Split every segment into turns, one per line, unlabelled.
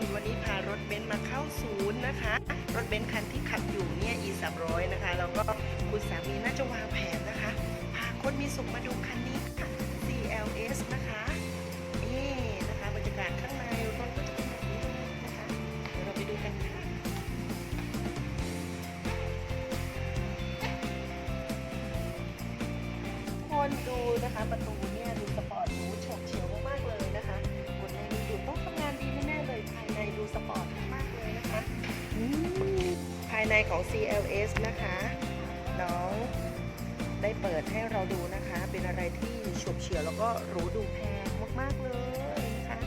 นวันนี้พารถเบนซ์มาเข้าศูนย์นะคะ รถเบนซ์คันที่ขับอยู่เนี่ย e 3 0 0นะคะ แล้วก็คุณสามีน่าจะวางแผนนะคะ พาคนมีสุขมาดูคันนี้ค่ะ CLS นะคะนี่นะคะบรรยากาศข้างในรถก็จะเป็นแบบนี้นะคะ เดี๋ยวเราไปดูกันค่ะคนดูนะคะประตู ในของ CLS นะคะ น้องได้เปิดให้เราดูนะคะ เป็นอะไรที่โฉบเฉียวแล้วก็รู้ดูแพงมาก ๆ เลยนะคะ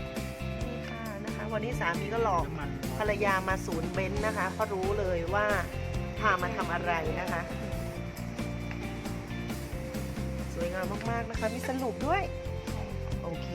นี่ค่ะนะคะ วันนี้สามีก็หลอกภรรยามาศูนย์เบนซ์นะคะเพราะรู้เลยว่าพามาทำอะไรนะคะ สวยงามมาก ๆ นะคะ มีสรุปด้วย โอเค